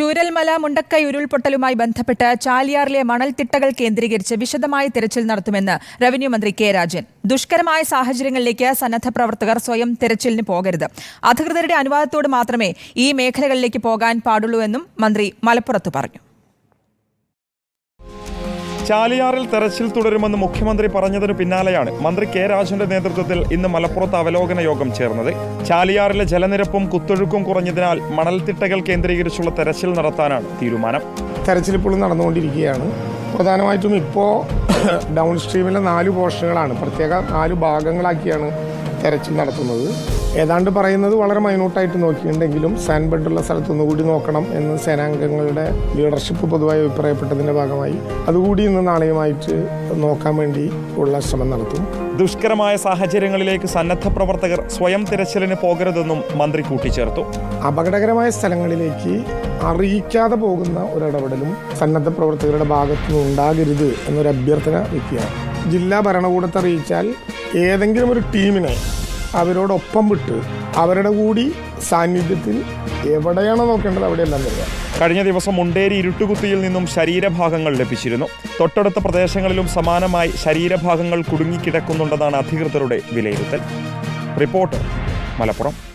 ചൂരൽമല മുണ്ടക്കൈ ഉരുൾപൊട്ടലുമായി ബന്ധപ്പെട്ട് ചാലിയാറിലെ മണൽത്തിട്ടകൾ കേന്ദ്രീകരിച്ച് വിശദമായ തിരച്ചിൽ നടത്തുമെന്ന് റവന്യൂ മന്ത്രി കെ രാജൻ. ദുഷ്കരമായ സാഹചര്യങ്ങളിലേക്ക് സന്നദ്ധ പ്രവർത്തകർ സ്വയം തിരച്ചിലിന് പോകരുത്. അധികൃതരുടെ അനുവാദത്തോട് മാത്രമേ ഈ മേഖലകളിലേക്ക് പോകാൻ പാടുള്ളൂ എന്നും മന്ത്രി മലപ്പുറത്ത് പറഞ്ഞു. ചാലിയാറിൽ തെരച്ചിൽ തുടരുമെന്ന് മുഖ്യമന്ത്രി പറഞ്ഞതിനു പിന്നാലെയാണ് മന്ത്രി കെ രാജന്റെ നേതൃത്വത്തിൽ ഇന്ന് മലപ്പുറത്ത് അവലോകന യോഗം ചേർന്നത്. ചാലിയാറിലെ ജലനിരപ്പും കുത്തൊഴുക്കും കുറഞ്ഞതിനാൽ മണൽത്തിട്ടകൾ കേന്ദ്രീകരിച്ചുള്ള തെരച്ചിൽ നടത്താനാണ് തീരുമാനം. തെരച്ചിൽ ഇപ്പോൾ നടന്നുകൊണ്ടിരിക്കുകയാണ്. പ്രധാനമായിട്ടും ഇപ്പോൾ ഡൗൺ സ്ട്രീമിലെ നാല് പോർഷനുകളാണ്. പ്രത്യേക നാല് ഭാഗങ്ങളാക്കിയാണ് തെരച്ചിൽ നടത്തുന്നത്. ഏതാണ്ട് പറയുന്നത് വളരെ മൈന്യൂട്ടായിട്ട് നോക്കിയിട്ടുണ്ടെങ്കിലും സാൻഡ് ബെഡുള്ള സ്ഥലത്തൊന്നു കൂടി നോക്കണം എന്ന് സേനാംഗങ്ങളുടെ ലീഡർഷിപ്പ് പൊതുവായി അഭിപ്രായപ്പെട്ടതിന്റെ ഭാഗമായി. അതുകൂടി ഇന്ന് നാളെയുമായിട്ട് നോക്കാൻ വേണ്ടി ഉള്ള ശ്രമം നടത്തും. ദുഷ്കരമായ സാഹചര്യങ്ങളിലേക്ക് സന്നദ്ധ പ്രവർത്തകർ സ്വയം തിരച്ചിലിന് പോകരുതെന്നും മന്ത്രി കൂട്ടിച്ചേർത്തു. അപകടകരമായ സ്ഥലങ്ങളിലേക്ക് അറിയിക്കാതെ പോകുന്ന ഒരിടപെടലും സന്നദ്ധ പ്രവർത്തകരുടെ ഭാഗത്തുനിന്ന് ഉണ്ടാകരുത് എന്നൊരു അഭ്യർത്ഥന വയ്ക്കുകയാണ് ജില്ലാ ഭരണകൂടത്തെ അറിയിച്ചാൽ ഏതെങ്കിലും ഒരു ടീമിനെ അവരോടൊപ്പം വിട്ട് അവരുടെ കൂടി സാന്നിധ്യത്തിൽ എവിടെയാണോ നോക്കേണ്ടത് അവിടെയെല്ലാം വരിക. കഴിഞ്ഞ ദിവസം മുണ്ടേരി ഇരുട്ടുകുത്തിയിൽ നിന്നും ശരീരഭാഗങ്ങൾ ലഭിച്ചിരുന്നു. തൊട്ടടുത്ത പ്രദേശങ്ങളിലും സമാനമായി ശരീരഭാഗങ്ങൾ കുടുങ്ങിക്കിടക്കുന്നുണ്ടെന്നാണ് അധികൃതരുടെ വിലയിരുത്തൽ. റിപ്പോർട്ട് മലപ്പുറം.